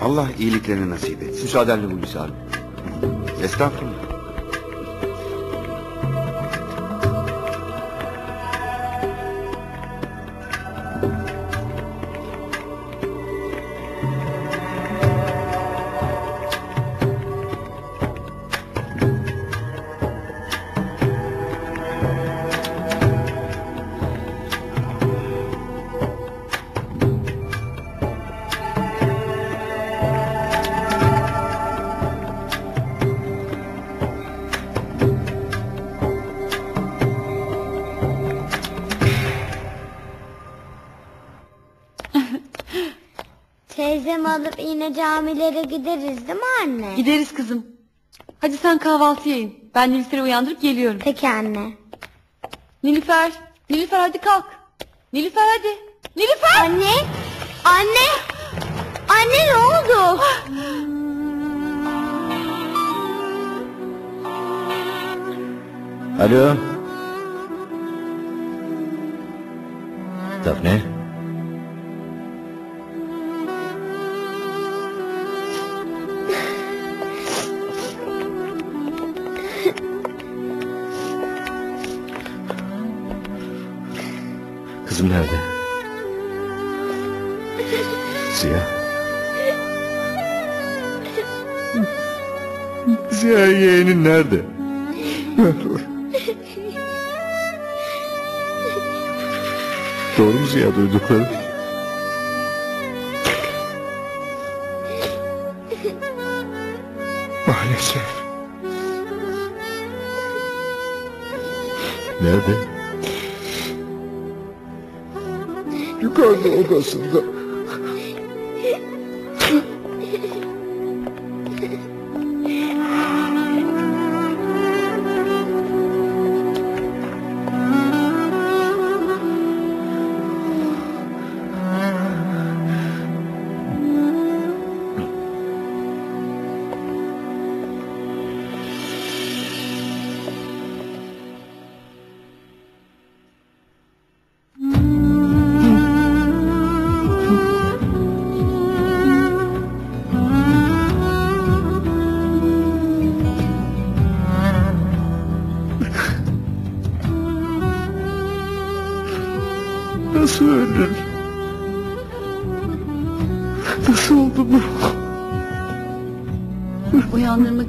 Allah iyiliklerini nasip etsin. Müsaadenle Hulusi abi. Estağfurullah. Teyzemi alıp yine camilere gideriz değil mi anne? Gideriz kızım. Hadi sen kahvaltıya in. Ben Nilüfer'i uyandırıp geliyorum. Peki anne. Nilüfer, Nilüfer hadi kalk. Nilüfer hadi. Nilüfer! Anne! Anne! Anne ne oldu? Alo. Defne. Kızım nerede? Ziya. Ziya yeğenin nerede? Doğru mu Ziya duydukları? Maalesef. Nerede? Yukarıda odasında.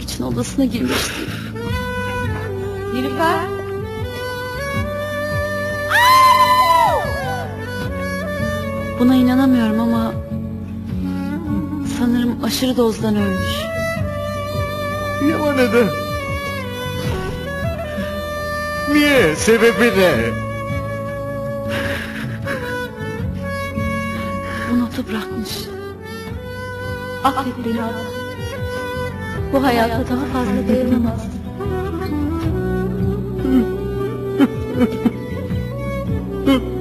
İçin odasına girmişti. Nilüfer. Buna inanamıyorum ama sanırım aşırı dozdan ölmüş. Ya neden? Niye? Sebebi ne? Bu notu bırakmış. Affet beni Allah. Bu hayata daha fazla dayanamazdım. Benim,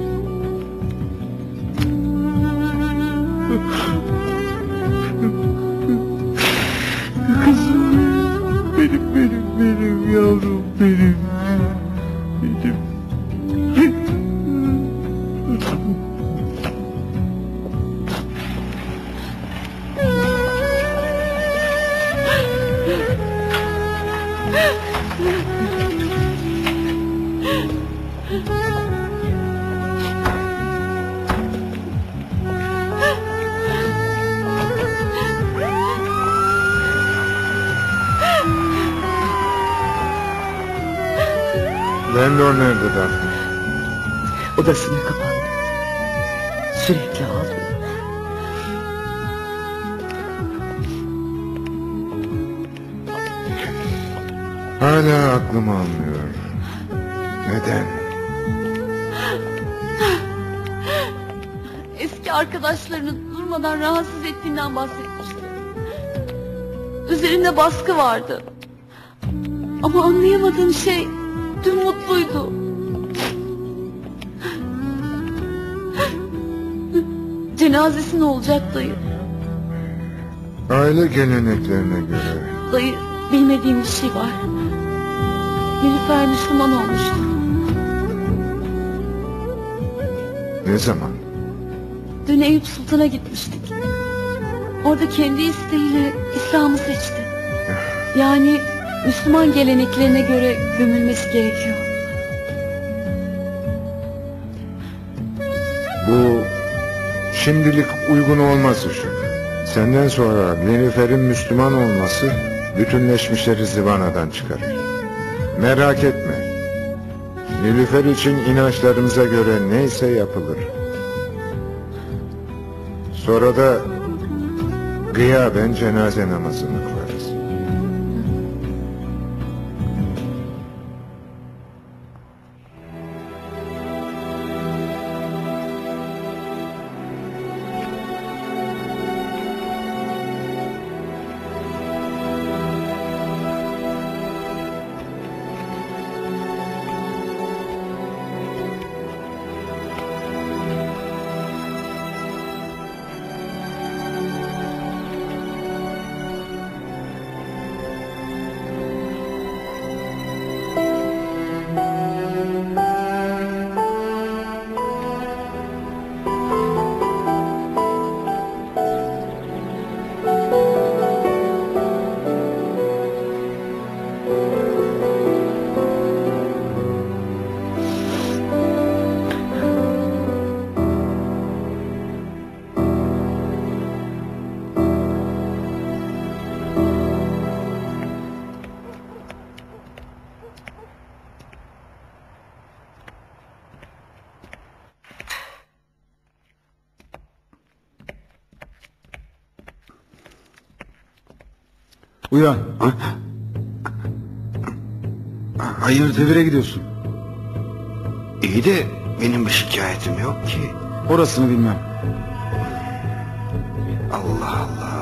Lendor nerede Daphne? Odasına kapandı. Sürekli ağlıyor. Hala aklım almıyor. Neden? Eski arkadaşlarının durmadan rahatsız ettiğinden bahsetmişti. Üzerinde baskı vardı. Ama anlayamadığım şey dün mutluydu. Cenazesi ne olacak dayı? Aile geleneklerine göre Dayı bilmediğim bir şey var. Nilüfer Müslüman olmuştu. ne zaman? Dün Eyüp Sultan'a gitmiştik. orada kendi isteğiyle İslam'ı seçti. Yani Müslüman geleneklerine göre gömülmesi gerekiyor. Bu şimdilik uygun olmaz işim. Senden sonra Nilüfer'in Müslüman olması bütünleşmişleri zıvanadan çıkarır. Merak etme. Nilüfer için inançlarımıza göre neyse yapılır. Sonra da gıyaben cenaze namazını kılarız. Uyan. Hayır devire gidiyorsun. İyi de benim bir şikayetim yok ki. Orasını bilmem. Allah Allah.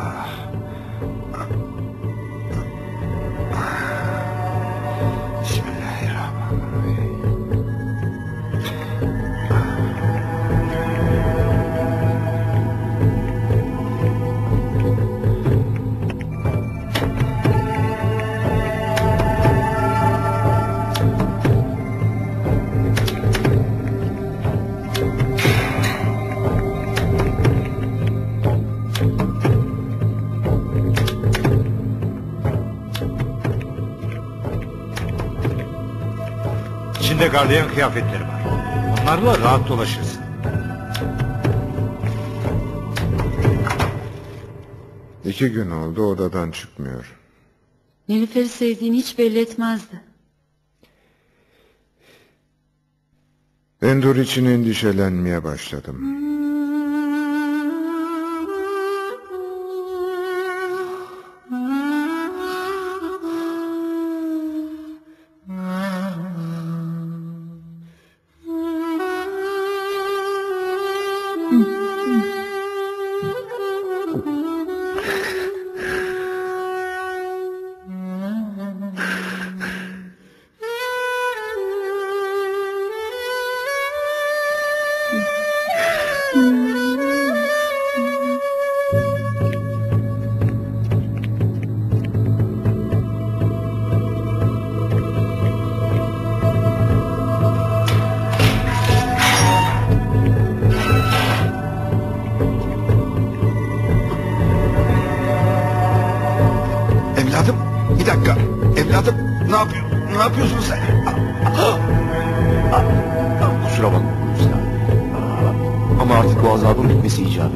İçinde gardiyan kıyafetleri var. Onlarla rahat dolaşırsın. İki gün oldu odadan çıkmıyor. Nilüfer'i sevdiğini hiç belli etmezdi. Endur için endişelenmeye başladım. Evladım bir dakika. Evladım ne? Ne yapıyorsun sen? Kusura bakma. Ama artık bu azabın bitmesi icap.